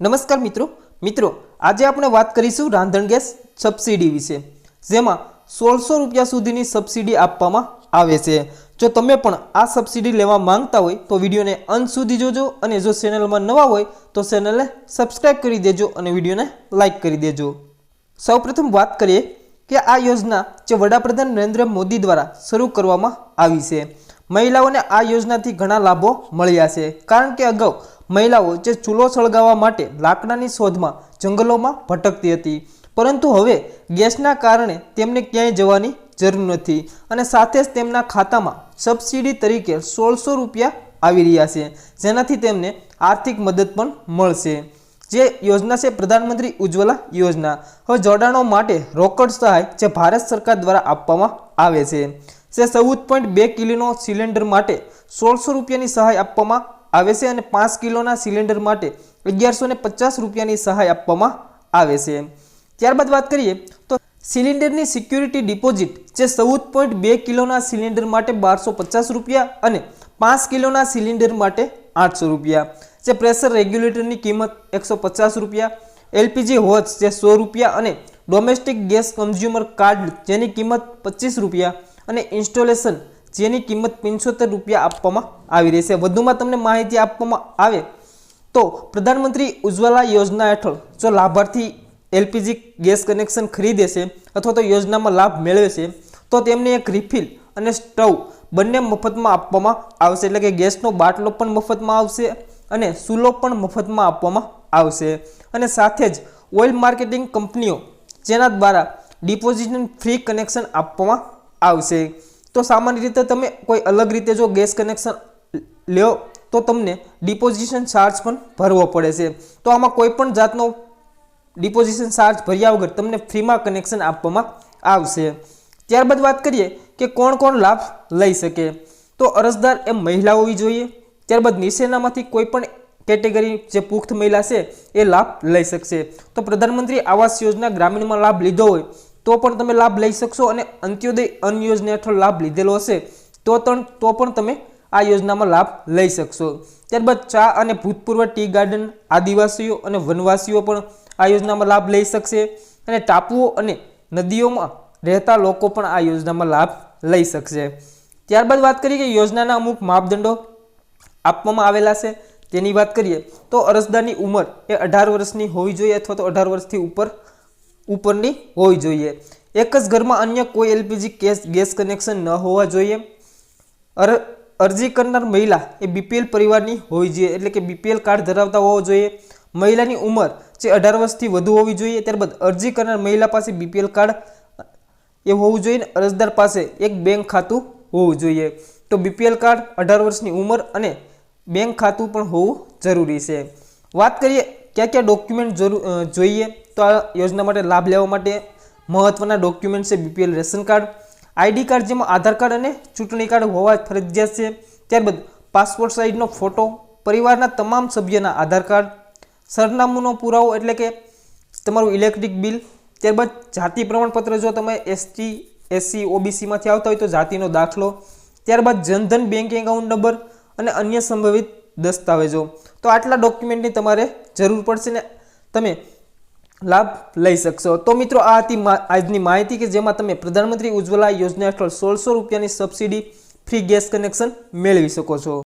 નમસ્કાર મિત્રો. મિત્રો, આજે આપણે વાત કરીશું રાંધણ ગેસ સબસિડી વિશે, જેમાં સોળસો રૂપિયા સુધીની સબસિડી આપવામાં આવે છે. જો તમે પણ આ સબસિડી લેવા માંગતા હોય તો વિડીયોને અંત સુધી જોજો અને જો ચેનલમાં નવા હોય તો ચેનલને સબસ્ક્રાઈબ કરી દેજો અને વિડીયોને લાઇક કરી દેજો. સૌપ્રથમ વાત કરીએ કે આ યોજના જે વડાપ્રધાન નરેન્દ્ર મોદી દ્વારા શરૂ કરવામાં આવી છે. મહિલાઓને આ યોજનાથી ઘણા લાભો મળ્યા છે. કારણ કે અગાઉ મહિલાઓ જે ચૂલો સળગાવવા માટે લાકડાની શોધમાં જંગલોમાં ભટકતી હતી. પરંતુ હવે ગેસના કારણે તેમને ક્યાંય જવાની જરૂર નથી અને સાથે જ તેમના ખાતામાં સબસિડી તરીકે સોળસો રૂપિયા આવી રહ્યા છે, જેનાથી તેમને આર્થિક મદદ પણ મળશે. જે યોજના છે પ્રધાનમંત્રી ઉજ્જવલા યોજના. હવે જોડાણો માટે રોકડ સહાય જે ભારત સરકાર દ્વારા આપવામાં આવે છે. જે ચૌદ પોઈન્ટ બે કિલોનો સિલિન્ડર માટે સોળસો રૂપિયાની સહાય આપવામાં આવે છે અને પાંચ કિલોના સિલિન્ડર માટે અગિયારસો ને પચાસ રૂપિયાની સહાય આપવામાં આવે છે. ત્યારબાદ વાત કરીએ તો સિલિન્ડરની સિક્યુરિટી ડિપોઝિટ જે ચૌદ પોઈન્ટ બે કિલોના સિલિન્ડર માટે બારસો પચાસ રૂપિયા અને પાંચ કિલોના સિલિન્ડર માટે આઠસો રૂપિયા. જે પ્રેશર રેગ્યુલેટરની કિંમત એકસો પચાસ રૂપિયા. એલપીજી હોચ જે સો રૂપિયા અને ડોમેસ્ટિક ગેસ કન્ઝ્યુમર કાર્ડ જેની કિંમત પચીસ રૂપિયા. અને ઇન્સ્ટોલેશન જેની કિંમત પંચોતેર રૂપિયા આપવામાં આવી રહેશે વધુમાં તમને માહિતી આપવામાં આવે તો પ્રધાનમંત્રી ઉજ્જવલા યોજના હેઠળ જો લાભાર્થી એલપીજી ગેસ કનેક્શન ખરીદે છે અથવા તો યોજનામાં લાભ મેળવે છે, તો તેમને એક રિફિલ અને સ્ટવ બંને મફતમાં આપવામાં આવશે. એટલે કે ગેસનો બાટલો પણ મફતમાં આવશે અને ચૂલો પણ મફતમાં આપવામાં આવશે. અને સાથે જ ઓઇલ માર્કેટિંગ કંપનીઓ જેના દ્વારા ડિપોઝિટ ફ્રી કનેક્શન આપવામાં આવશે. તો સામાન્ય રીતે તમે કોઈ અલગ રીતે જો ગેસ કનેક્શન લ્યો, તો તમને ડિપોઝિશન ચાર્જ પણ ભરવો પડે છે. તો આમાં કોઈ પણ જાતનો ડિપોઝિશન ચાર્જ ભર્યા વગર તમને ફ્રીમાં કનેક્શન આપવામાં આવશે. ત્યારબાદ વાત કરીએ કે કોણ કોણ લાભ લઈ શકે. તો અરજદાર એ મહિલા હોવી જોઈએ. ત્યારબાદ નીચેનામાંથી કોઈ પણ કેટેગરી જે પુખ્ત મહિલા છે, એ લાભ લઈ શકશે. તો પ્રધાનમંત્રી આવાસ યોજના ગ્રામીણમાં લાભ લીધો હોય તો પણ તમે લાભ લઈ શકશો અને અંત્યોદય અન્ન યોજના હેઠળ લાભ લીધેલો હશે, તો પણ તો પણ તમે આ યોજનામાં લાભ લઈ શકશો. ત્યારબાદ ચા અને ભૂતપૂર્વ ટી ગાર્ડન આદિવાસીઓ અને વનવાસીઓ પણ આ યોજનામાં લાભ લઈ શકશે અને ટાપુઓ અને નદીઓમાં રહેતા લોકો પણ આ યોજનામાં લાભ લઈ શકશે. ત્યારબાદ વાત કરીએ કે યોજનાના અમુક માપદંડો આપવામાં આવેલા છે, તેની વાત કરીએ તો અરજદારની ઉંમર એ અઢાર વર્ષની હોવી જોઈએ અથવા તો અઢાર વર્ષથી ઉપર ઉપરની હોવી જોઈએ. એક જ ઘરમાં અન્ય કોઈ એલપીજી ગેસ ગેસ કનેક્શન ન હોવા જોઈએ. અર, અરજી કરનાર મહિલા એ બીપીએલ પરિવારની હોવી જોઈએ, એટલે કે બીપીએલ કાર્ડ ધરાવતા હોવો જોઈએ. મહિલાની ઉંમર જે અઢાર વર્ષથી વધુ હોવી જોઈએ, ત્યારબાદ અરજી કરનાર મહિલા પાસે બીપીએલ કાર્ડ એ હોવું જોઈએ ને અરજદાર પાસે એક બેંક ખાતું હોવું જોઈએ. તો બીપીએલ કાર્ડ અઢાર વર્ષની ઉંમર અને બેંક ખાતું પણ હોવું જરૂરી છે. વાત કરીએ ક્યાં ક્યાં ડોક્યુમેન્ટ જોઈએ. તો આ યોજના માટે લાભ લેવા માટે મહત્ત્વના ડોક્યુમેન્ટ છે BPL ration card. ID card જેમાં આધાર કાર્ડ અને ચૂંટણી કાર્ડ હોવા ફરજિયાત છે. ત્યારબાદ પાસપોર્ટ સાઇઝનો ફોટો, પરિવારના તમામ સભ્યના આધાર કાર્ડ, સરનામુંનો પુરાવો એટલે કે તમારું ઇલેક્ટ્રિક બિલ. ત્યારબાદ જાતિ પ્રમાણપત્ર જો તમે એસટી એસસી ઓબીસીમાંથી આવતા હોય તો જાતિનો દાખલો. ત્યારબાદ જનધન બેંક એકાઉન્ટ નંબર અને અન્ય સંભવિત દસ્તાવેજો. તો આટલા ડોક્યુમેન્ટની તમારે જરૂર પડશે ને તમે લાભ લઈ શકશો. તો મિત્રો, આ હતી આજની માહિતી કે જેમાં તમે પ્રધાનમંત્રી ઉજ્જવલા યોજના હેઠળ સોળસો રૂપિયાની સબસિડી ફ્રી ગેસ કનેક્શન મેળવી શકો છો.